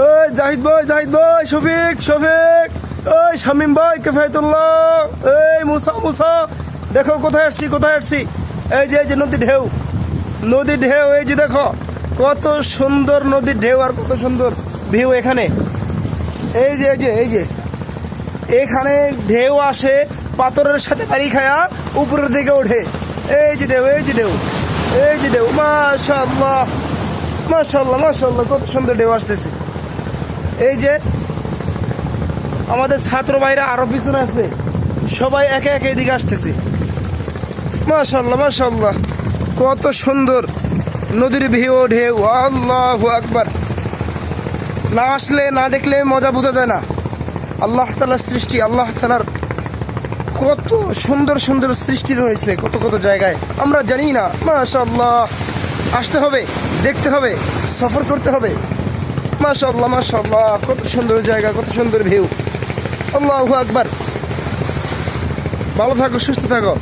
ওই জাহিদ ভাই জাহিদ ভাই, শফিক শফিক। ওই শামিম ভাই, কেফায়তুল্লাহ। এই মুসা মুসা। দেখো, কোথায় আসছি কোথায় আসছি? এই যে এই যে নদী ঢেউ। নদী ঢেউ, এই যে দেখো, কত সুন্দর নদীর ঢেউ আর কত সুন্দর ভিউ এখানে। এই যে এই যে এই যে। এখানে ঢেউ আসে, পাথরের সাথে বাড়ি খায়া উপরের দিকে ওঠে। এই যে ঢেউ, এই যে ঢেউ, এই যে ঢেউ। মাশাল্লাহ মাশাল্লাহ মাশাল্লাহ কত সুন্দর ঢেউ আসতেছে। এই যে আমাদের ছাত্র ভাইরা আরও পিছনে আছে। সবাই একে একে এদিকে আসতেছে। মাশাল্লাহ মাশাল্লাহ কত সুন্দর নদীর ভিউ ঢেউ। আল্লাহ আকবার। না আসলে, না দেখলে মজা বোঝা যায় না। আল্লাহ তালার সৃষ্টি, আল্লাহ তালার কত সুন্দর সুন্দর সৃষ্টি রয়েছে কত কত জায়গায়। আমরা জানি না। মাশাল্লাহ আসতে হবে, দেখতে হবে, সফর করতে হবে। মাশাল্লাহ মাশাল্লাহ কত সুন্দর জায়গা কত সুন্দর ভিউ। আল্লাহ আকবার। ভালো থাকো সুস্থ থাকো।